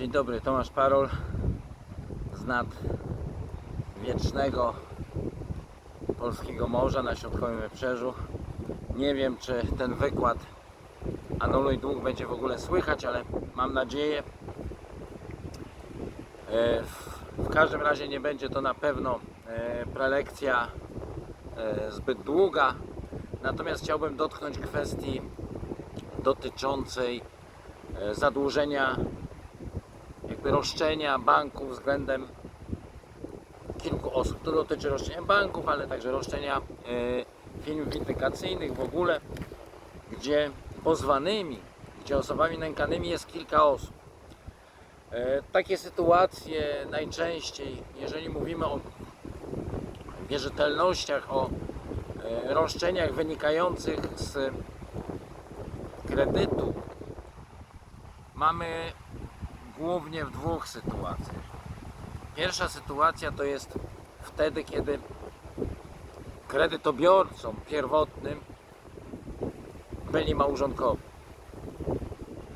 Dzień dobry, Tomasz Parol z nad wiecznego polskiego morza na środkowym wybrzeżu. Nie wiem, czy ten wykład Anuluj dług będzie w ogóle słychać, ale mam nadzieję. E, W, każdym razie nie będzie to na pewno e, prelekcja e, zbyt długa. Natomiast chciałbym dotknąć kwestii dotyczącej zadłużenia jakby roszczenia banków względem kilku osób. To dotyczy roszczenia banków, ale także roszczenia e, firm windykacyjnych w ogóle, gdzie pozwanymi, gdzie osobami nękanymi jest kilka osób. E, Takie sytuacje najczęściej, jeżeli mówimy o wierzytelnościach, o e, roszczeniach wynikających z kredytu, mamy głównie w dwóch sytuacjach. Pierwsza sytuacja to jest wtedy, kiedy kredytobiorcą pierwotnym byli małżonkowie.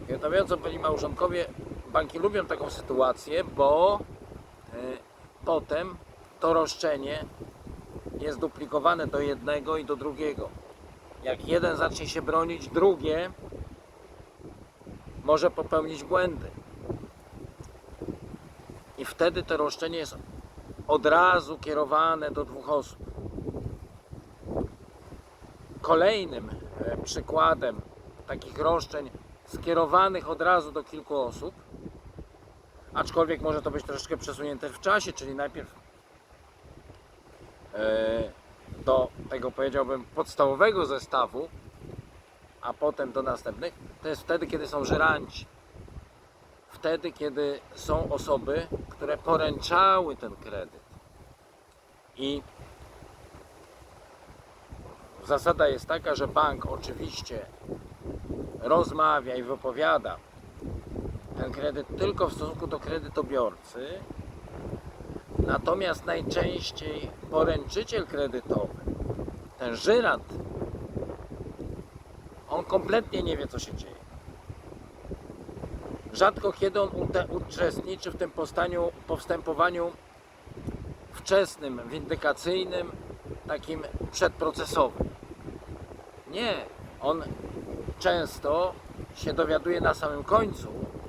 Kredytobiorcą byli małżonkowie. Banki lubią taką sytuację, bo y, potem to roszczenie jest duplikowane do jednego i do drugiego. Jak jeden zacznie się bronić, drugie może popełnić błędy. Wtedy to roszczenie jest od razu kierowane do dwóch osób. Kolejnym e, przykładem takich roszczeń skierowanych od razu do kilku osób, aczkolwiek może to być troszeczkę przesunięte w czasie, czyli najpierw e, do tego powiedziałbym podstawowego zestawu, a potem do następnych, to jest wtedy, kiedy są żeranci wtedy, kiedy są osoby, które poręczały ten kredyt. I zasada jest taka, że bank oczywiście rozmawia i wypowiada ten kredyt tylko w stosunku do kredytobiorcy, natomiast najczęściej poręczyciel kredytowy, ten żyrant, on kompletnie nie wie, co się dzieje rzadko kiedy on uczestniczy w tym powstaniu, powstępowaniu wczesnym, windykacyjnym, takim przedprocesowym. Nie, on często się dowiaduje na samym końcu,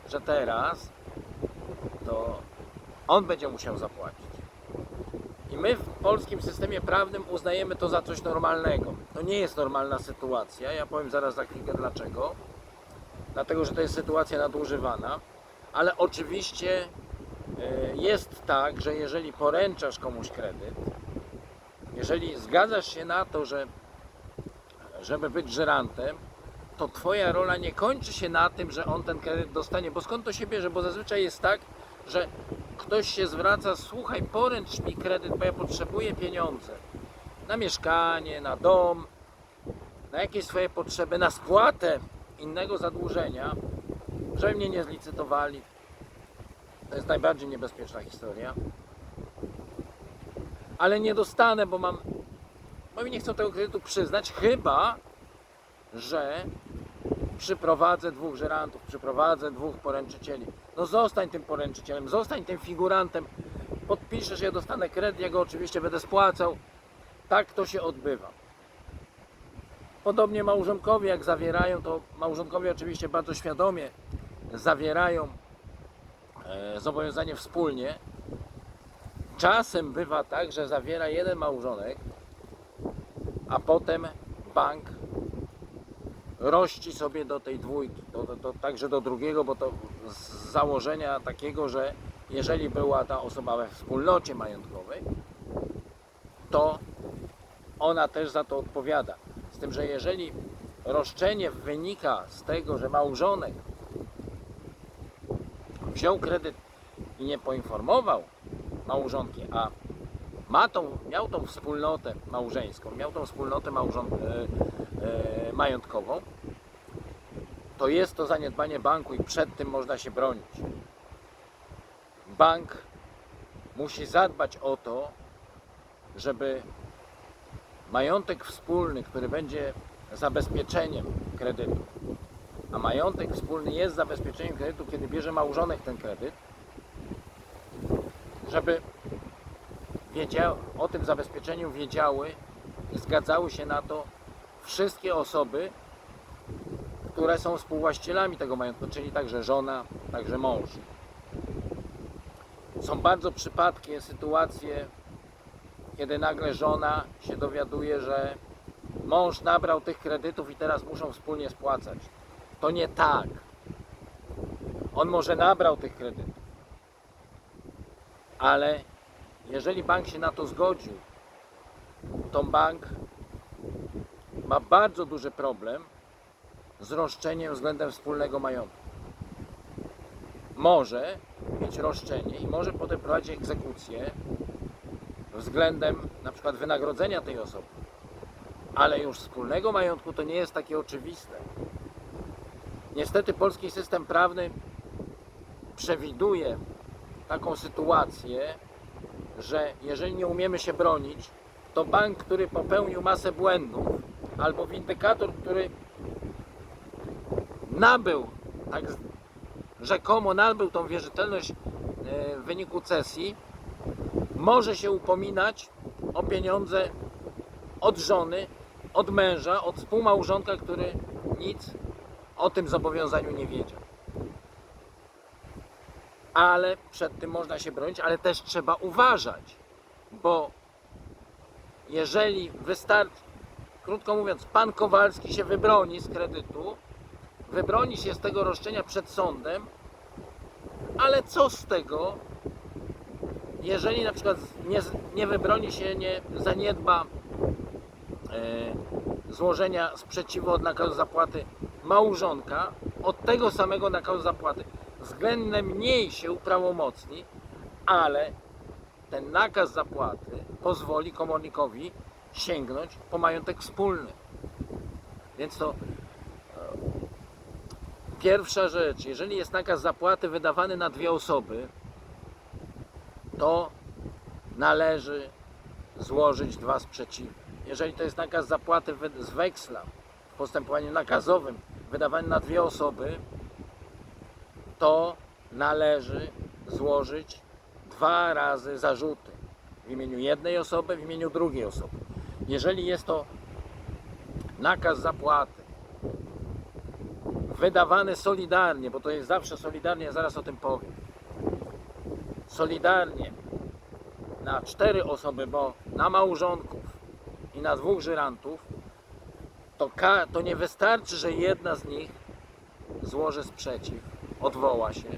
że teraz to on będzie musiał zapłacić. I my w polskim systemie prawnym uznajemy to za coś normalnego. To nie jest normalna sytuacja. Ja powiem zaraz za chwilkę dlaczego dlatego że to jest sytuacja nadużywana, ale oczywiście e, jest tak, że jeżeli poręczasz komuś kredyt, jeżeli zgadzasz się na to, że żeby być żerantem, to Twoja rola nie kończy się na tym, że on ten kredyt dostanie, bo skąd to się bierze? Bo zazwyczaj jest tak, że ktoś się zwraca, słuchaj, poręcz mi kredyt, bo ja potrzebuję pieniądze na mieszkanie, na dom, na jakieś swoje potrzeby, na spłatę innego zadłużenia, żeby mnie nie zlicytowali. To jest najbardziej niebezpieczna historia. Ale nie dostanę, bo mam. Bo mi nie chcą tego kredytu przyznać, chyba że przyprowadzę dwóch żerantów, przyprowadzę dwóch poręczycieli. No zostań tym poręczycielem, zostań tym figurantem. Podpiszesz, ja dostanę kredyt, ja go oczywiście będę spłacał. Tak to się odbywa. Podobnie małżonkowie, jak zawierają, to małżonkowie oczywiście bardzo świadomie zawierają e, zobowiązanie wspólnie. Czasem bywa tak, że zawiera jeden małżonek, a potem bank rości sobie do tej dwójki, do, do, do, także do drugiego, bo to z założenia takiego, że jeżeli była ta osoba we wspólnocie majątkowej, to ona też za to odpowiada. Tym, że jeżeli roszczenie wynika z tego, że małżonek wziął kredyt i nie poinformował małżonki, a ma tą, miał tą wspólnotę małżeńską, miał tą wspólnotę małżon, e, e, majątkową, to jest to zaniedbanie banku i przed tym można się bronić. Bank musi zadbać o to, żeby majątek wspólny, który będzie zabezpieczeniem kredytu, a majątek wspólny jest zabezpieczeniem kredytu, kiedy bierze małżonek ten kredyt, żeby wiedział, o tym zabezpieczeniu wiedziały i zgadzały się na to wszystkie osoby, które są współwłaścicielami tego majątku, czyli także żona, także mąż. Są bardzo przypadki, sytuacje, kiedy nagle żona się dowiaduje, że mąż nabrał tych kredytów i teraz muszą wspólnie spłacać. To nie tak. On może nabrał tych kredytów, ale jeżeli bank się na to zgodził, to bank ma bardzo duży problem z roszczeniem względem wspólnego majątku. Może mieć roszczenie i może potem prowadzić egzekucję względem na przykład wynagrodzenia tej osoby. Ale już wspólnego majątku to nie jest takie oczywiste. Niestety polski system prawny przewiduje taką sytuację, że jeżeli nie umiemy się bronić, to bank, który popełnił masę błędów, albo windykator, który nabył, tak rzekomo nabył tą wierzytelność e, w wyniku cesji, może się upominać o pieniądze od żony, od męża, od współmałżonka, który nic o tym zobowiązaniu nie wiedział. Ale przed tym można się bronić, ale też trzeba uważać, bo jeżeli wystarczy, krótko mówiąc, pan Kowalski się wybroni z kredytu, wybroni się z tego roszczenia przed sądem, ale co z tego, jeżeli na przykład nie, nie wybroni się, nie zaniedba e, złożenia sprzeciwu od nakazu zapłaty małżonka, od tego samego nakazu zapłaty względnie mniej się uprawomocni, ale ten nakaz zapłaty pozwoli komornikowi sięgnąć po majątek wspólny. Więc to e, pierwsza rzecz, jeżeli jest nakaz zapłaty wydawany na dwie osoby, to należy złożyć dwa sprzeciwy. Jeżeli to jest nakaz zapłaty z weksla w postępowaniu nakazowym wydawany na dwie osoby, to należy złożyć dwa razy zarzuty w imieniu jednej osoby, w imieniu drugiej osoby. Jeżeli jest to nakaz zapłaty wydawany solidarnie, bo to jest zawsze solidarnie, zaraz o tym powiem. Solidarnie na cztery osoby, bo na małżonków i na dwóch żyrantów, to, to nie wystarczy, że jedna z nich złoży sprzeciw, odwoła się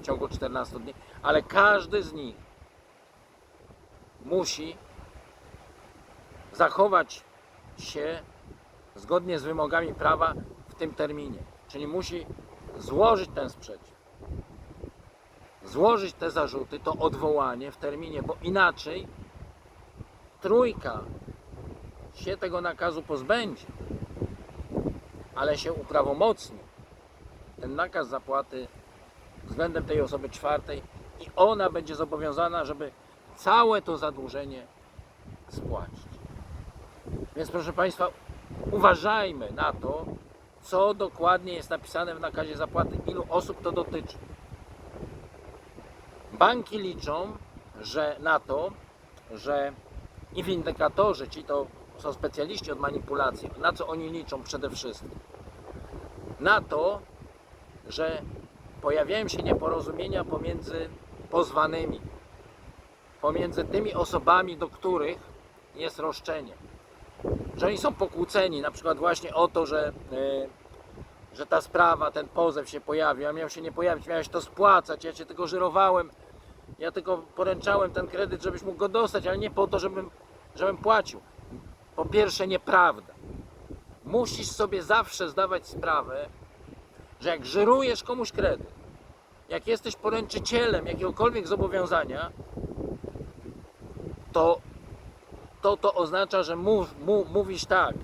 w ciągu 14 dni, ale każdy z nich musi zachować się zgodnie z wymogami prawa w tym terminie. Czyli musi złożyć ten sprzeciw, złożyć te zarzuty, to odwołanie w terminie, bo inaczej trójka się tego nakazu pozbędzie, ale się uprawomocni ten nakaz zapłaty względem tej osoby czwartej i ona będzie zobowiązana, żeby całe to zadłużenie spłacić. Więc proszę Państwa, uważajmy na to, co dokładnie jest napisane w nakazie zapłaty, ilu osób to dotyczy. Banki liczą, że na to, że i windykatorzy, ci to są specjaliści od manipulacji, na co oni liczą przede wszystkim? Na to, że pojawiają się nieporozumienia pomiędzy pozwanymi, pomiędzy tymi osobami, do których jest roszczenie. Że oni są pokłóceni, na przykład właśnie o to, że, yy, że ta sprawa, ten pozew się pojawił, a miał się nie pojawić, miałeś to spłacać, ja cię tylko żyrowałem, ja tylko poręczałem ten kredyt, żebyś mógł go dostać, ale nie po to, żebym, żebym płacił. Po pierwsze, nieprawda. Musisz sobie zawsze zdawać sprawę, że jak żyrujesz komuś kredyt, jak jesteś poręczycielem jakiegokolwiek zobowiązania, to to, to oznacza, że mów, mu, mówisz tak.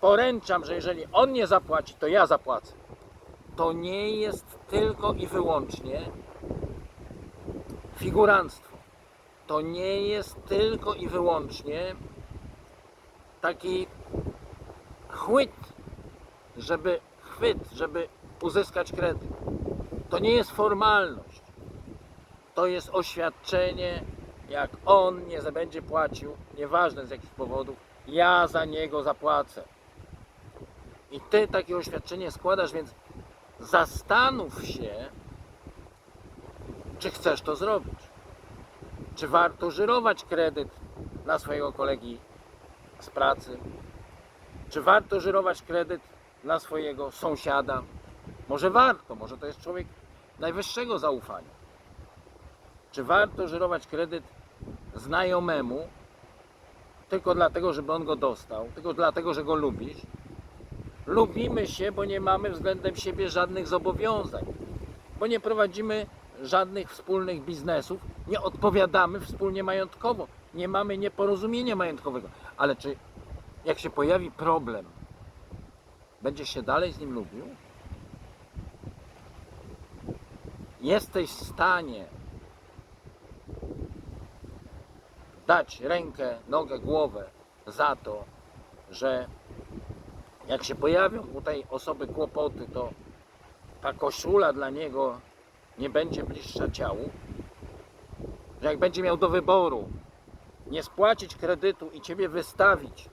Poręczam, że jeżeli on nie zapłaci, to ja zapłacę. To nie jest tylko i wyłącznie figuranstwo. To nie jest tylko i wyłącznie taki chwyt, żeby chwyt, żeby uzyskać kredyt. To nie jest formalność. To jest oświadczenie, jak on nie będzie płacił, nieważne z jakich powodów, ja za niego zapłacę. I ty takie oświadczenie składasz, więc zastanów się, czy chcesz to zrobić. Czy warto żyrować kredyt dla swojego kolegi z pracy? Czy warto żyrować kredyt dla swojego sąsiada? Może warto, może to jest człowiek najwyższego zaufania. Czy warto żyrować kredyt znajomemu tylko dlatego, żeby on go dostał, tylko dlatego, że go lubisz? Lubimy się, bo nie mamy względem siebie żadnych zobowiązań, bo nie prowadzimy żadnych wspólnych biznesów, nie odpowiadamy wspólnie majątkowo, nie mamy nieporozumienia majątkowego. Ale czy jak się pojawi problem, będziesz się dalej z nim lubił? Jesteś w stanie dać rękę, nogę, głowę za to, że jak się pojawią u tej osoby kłopoty, to ta koszula dla niego nie będzie bliższa ciału, że jak będzie miał do wyboru nie spłacić kredytu i ciebie wystawić,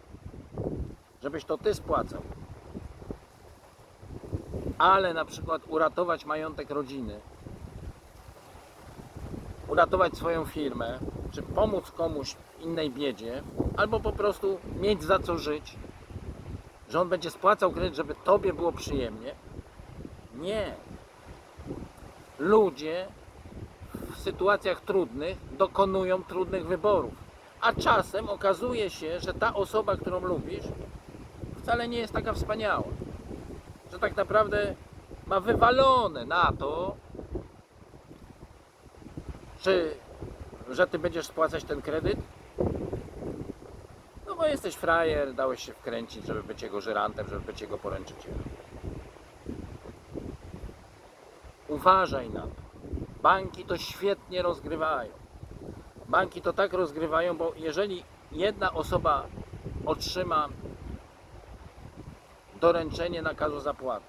żebyś to ty spłacał, ale na przykład uratować majątek rodziny, uratować swoją firmę, czy pomóc komuś w innej biedzie, albo po prostu mieć za co żyć, że on będzie spłacał kredyt, żeby tobie było przyjemnie. Nie. Ludzie sytuacjach trudnych dokonują trudnych wyborów. A czasem okazuje się, że ta osoba, którą lubisz, wcale nie jest taka wspaniała. Że tak naprawdę ma wywalone na to, czy że ty będziesz spłacać ten kredyt? No bo jesteś frajer, dałeś się wkręcić, żeby być jego żyrantem, żeby być jego poręczycielem. Uważaj na to. Banki to świetnie rozgrywają. Banki to tak rozgrywają, bo jeżeli jedna osoba otrzyma doręczenie nakazu zapłaty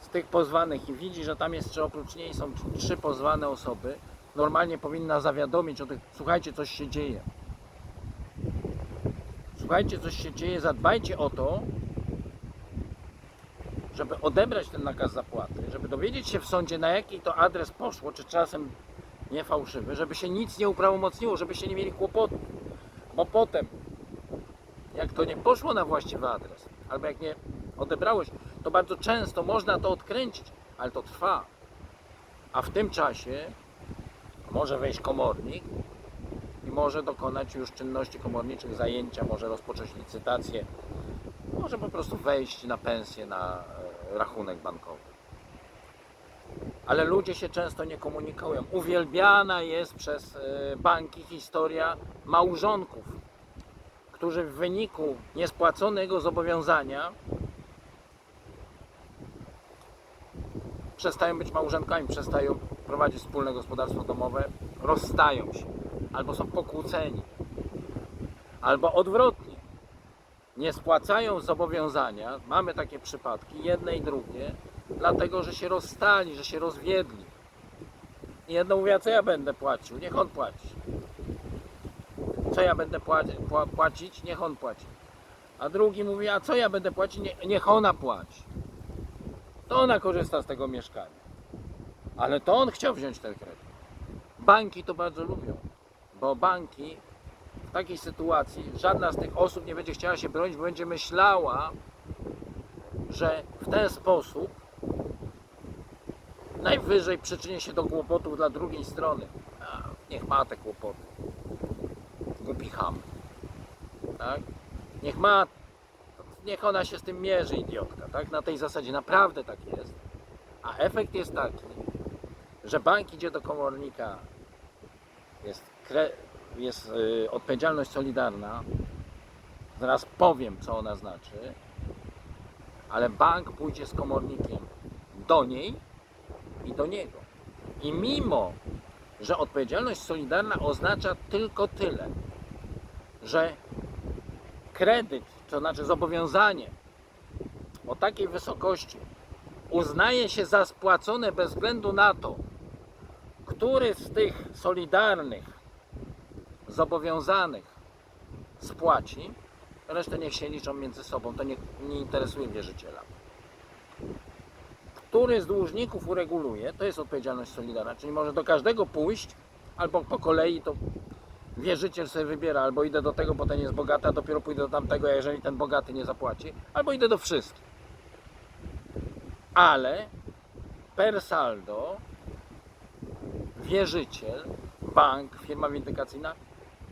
z tych pozwanych i widzi, że tam jeszcze oprócz niej są trzy pozwane osoby, normalnie powinna zawiadomić o tych, słuchajcie, coś się dzieje. Słuchajcie, coś się dzieje, zadbajcie o to, żeby odebrać ten nakaz zapłaty, dowiedzieć się w sądzie, na jaki to adres poszło, czy czasem nie fałszywy, żeby się nic nie uprawomocniło, żebyście nie mieli kłopotu. Bo potem, jak to nie poszło na właściwy adres, albo jak nie odebrałeś, to bardzo często można to odkręcić, ale to trwa. A w tym czasie może wejść komornik i może dokonać już czynności komorniczych, zajęcia, może rozpocząć licytację, może po prostu wejść na pensję, na e, rachunek bankowy. Ale ludzie się często nie komunikują. Uwielbiana jest przez e, banki historia małżonków, którzy w wyniku niespłaconego zobowiązania przestają być małżonkami, przestają prowadzić wspólne gospodarstwo domowe, rozstają się, albo są pokłóceni, albo odwrotnie. Nie spłacają zobowiązania, mamy takie przypadki, jedne i drugie, dlatego że się rozstali, że się rozwiedli. I jedno mówi, a co ja będę płacił? Niech on płaci. Co ja będę płaci, pła- płacić? Niech on płaci. A drugi mówi, a co ja będę płacić? Nie, niech ona płaci. To ona korzysta z tego mieszkania. Ale to on chciał wziąć ten kredyt. Banki to bardzo lubią, bo banki w takiej sytuacji żadna z tych osób nie będzie chciała się bronić, bo będzie myślała, że w ten sposób najwyżej przyczyni się do kłopotów dla drugiej strony. Niech ma te kłopoty. Głupi ham. Tak? Niech ma, niech ona się z tym mierzy, idiotka. Tak? Na tej zasadzie naprawdę tak jest. A efekt jest taki, że bank idzie do komornika, jest, jest y, odpowiedzialność solidarna, zaraz powiem, co ona znaczy, ale bank pójdzie z komornikiem do niej i do niego. I mimo, że odpowiedzialność solidarna oznacza tylko tyle, że kredyt, to znaczy zobowiązanie o takiej wysokości uznaje się za spłacone bez względu na to, który z tych solidarnych, zobowiązanych spłaci, resztę niech się liczą między sobą, to nie, nie interesuje wierzyciela. Który z dłużników ureguluje, to jest odpowiedzialność solidarna, czyli może do każdego pójść, albo po kolei to wierzyciel sobie wybiera, albo idę do tego, bo ten jest bogaty, a dopiero pójdę do tamtego, jeżeli ten bogaty nie zapłaci, albo idę do wszystkich. Ale per saldo wierzyciel, bank, firma windykacyjna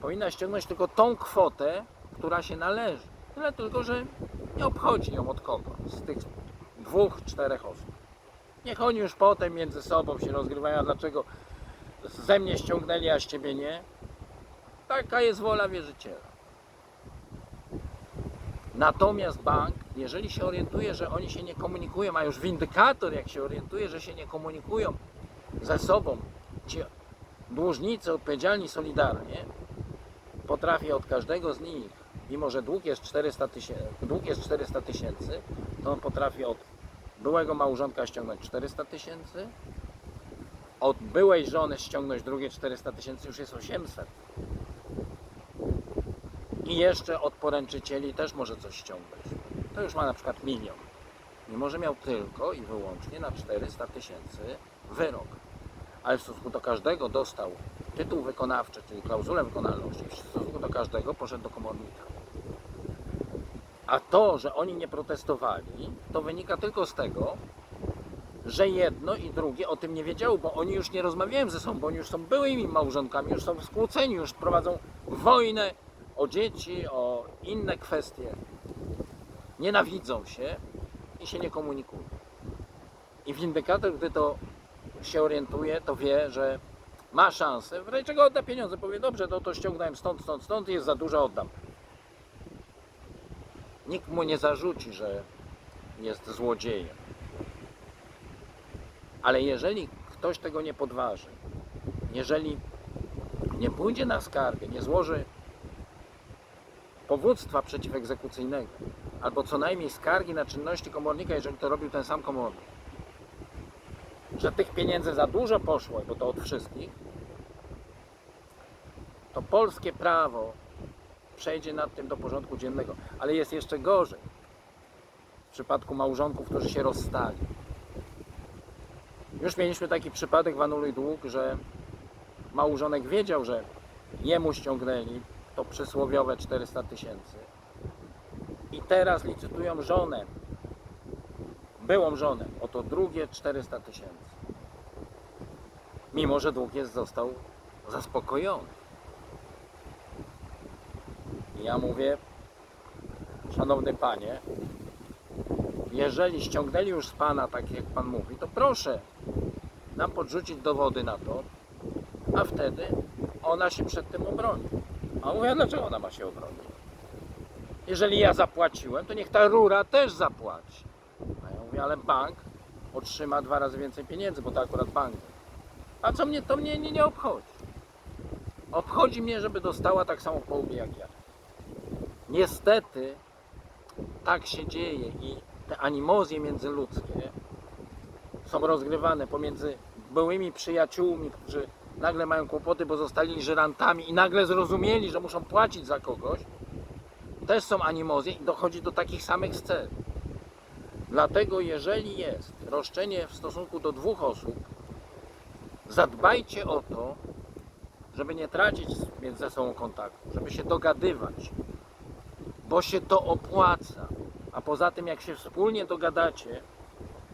powinna ściągnąć tylko tą kwotę, która się należy. Tyle tylko, że nie obchodzi ją od kogo, z tych dwóch, czterech osób. Niech oni już potem między sobą się rozgrywają, dlaczego ze mnie ściągnęli, a z ciebie nie. Taka jest wola wierzyciela. Natomiast bank, jeżeli się orientuje, że oni się nie komunikują, a już windykator, jak się orientuje, że się nie komunikują ze sobą, ci dłużnicy odpowiedzialni solidarnie, potrafi od każdego z nich, mimo że dług jest 400 tysięcy, dług jest 400 tysięcy, to on potrafi od byłego małżonka ściągnąć 400 tysięcy, od byłej żony ściągnąć drugie 400 tysięcy, już jest 800. I jeszcze od poręczycieli też może coś ściągnąć. To już ma na przykład milion. Mimo, że miał tylko i wyłącznie na 400 tysięcy wyrok. Ale w stosunku do każdego dostał tytuł wykonawczy, czyli klauzulę wykonalności. W stosunku do każdego poszedł do komornika. A to, że oni nie protestowali, to wynika tylko z tego, że jedno i drugie o tym nie wiedziało, bo oni już nie rozmawiają ze sobą, bo oni już są byłymi małżonkami, już są skłóceni, już prowadzą wojnę o dzieci, o inne kwestie. Nienawidzą się i się nie komunikują. I windykator, gdy to się orientuje, to wie, że ma szansę, w razie czego odda pieniądze, powie, dobrze, no to ściągnąłem stąd, stąd, stąd, jest za dużo, oddam. Nikt mu nie zarzuci, że jest złodziejem. Ale jeżeli ktoś tego nie podważy, jeżeli nie pójdzie na skargę, nie złoży powództwa przeciwegzekucyjnego, albo co najmniej skargi na czynności komornika, jeżeli to robił ten sam komornik, że tych pieniędzy za dużo poszło, bo to od wszystkich, to polskie prawo przejdzie nad tym do porządku dziennego. Ale jest jeszcze gorzej w przypadku małżonków, którzy się rozstali. Już mieliśmy taki przypadek w Anuluj Dług, że małżonek wiedział, że jemu ściągnęli to przysłowiowe 400 tysięcy. I teraz licytują żonę, byłą żonę, o to drugie 400 tysięcy. Mimo, że dług jest został zaspokojony. Ja mówię, szanowny panie, jeżeli ściągnęli już z pana, tak jak pan mówi, to proszę nam podrzucić dowody na to, a wtedy ona się przed tym obroni. A mówię, a dlaczego ona ma się obronić? Jeżeli ja zapłaciłem, to niech ta rura też zapłaci. A ja mówię, ale bank otrzyma dwa razy więcej pieniędzy, bo to akurat bank. A co mnie, to mnie nie, nie obchodzi. Obchodzi mnie, żeby dostała tak samo po łbie jak ja. Niestety tak się dzieje i te animozje międzyludzkie są rozgrywane pomiędzy byłymi przyjaciółmi, którzy nagle mają kłopoty, bo zostali żyrantami i nagle zrozumieli, że muszą płacić za kogoś. Też są animozje i dochodzi do takich samych scen. Dlatego jeżeli jest roszczenie w stosunku do dwóch osób, zadbajcie o to, żeby nie tracić między sobą kontaktu, żeby się dogadywać, bo się to opłaca. A poza tym, jak się wspólnie dogadacie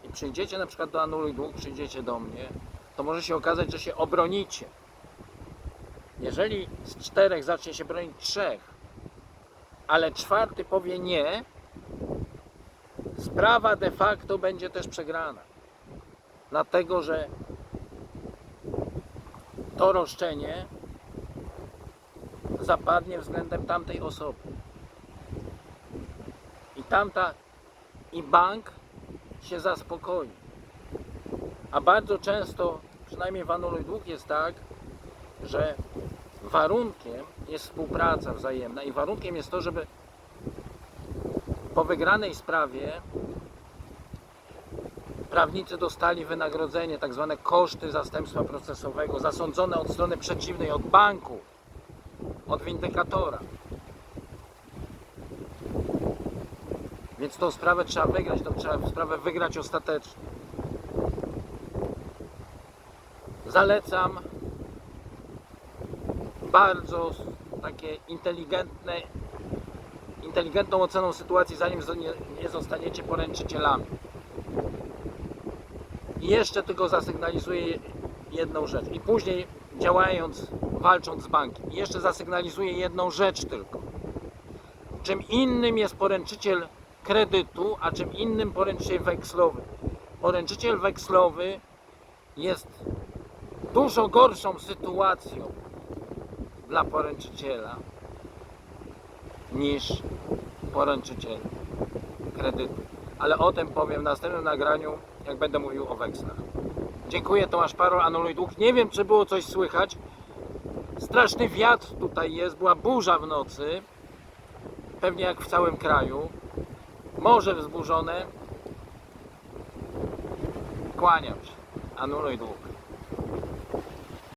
i przyjdziecie na przykład do Anuluj Dług, przyjdziecie do mnie, to może się okazać, że się obronicie. Jeżeli z czterech zacznie się bronić trzech, ale czwarty powie nie, sprawa de facto będzie też przegrana. Dlatego, że to roszczenie zapadnie względem tamtej osoby. Tamta, i bank się zaspokoi. A bardzo często, przynajmniej w Anuluj Dług jest tak, że warunkiem jest współpraca wzajemna i warunkiem jest to, żeby po wygranej sprawie prawnicy dostali wynagrodzenie, tak zwane koszty zastępstwa procesowego, zasądzone od strony przeciwnej, od banku, od windykatora. Więc tą sprawę trzeba wygrać, tą trzeba sprawę wygrać ostatecznie. Zalecam bardzo takie inteligentne, inteligentną oceną sytuacji, zanim nie zostaniecie poręczycielami. I jeszcze tylko zasygnalizuję jedną rzecz. I później działając, walcząc z bankiem, jeszcze zasygnalizuję jedną rzecz tylko. Czym innym jest poręczyciel kredytu, a czym innym poręczyciel wekslowy. Poręczyciel wekslowy jest dużo gorszą sytuacją dla poręczyciela niż poręczyciel kredytu. Ale o tym powiem w następnym nagraniu, jak będę mówił o wekslach. Dziękuję, Tomasz Parol, anuluj dług. Nie wiem, czy było coś słychać. Straszny wiatr tutaj jest, była burza w nocy. Pewnie jak w całym kraju. Morze wzburzone. Kłaniam się. Anuluj dług.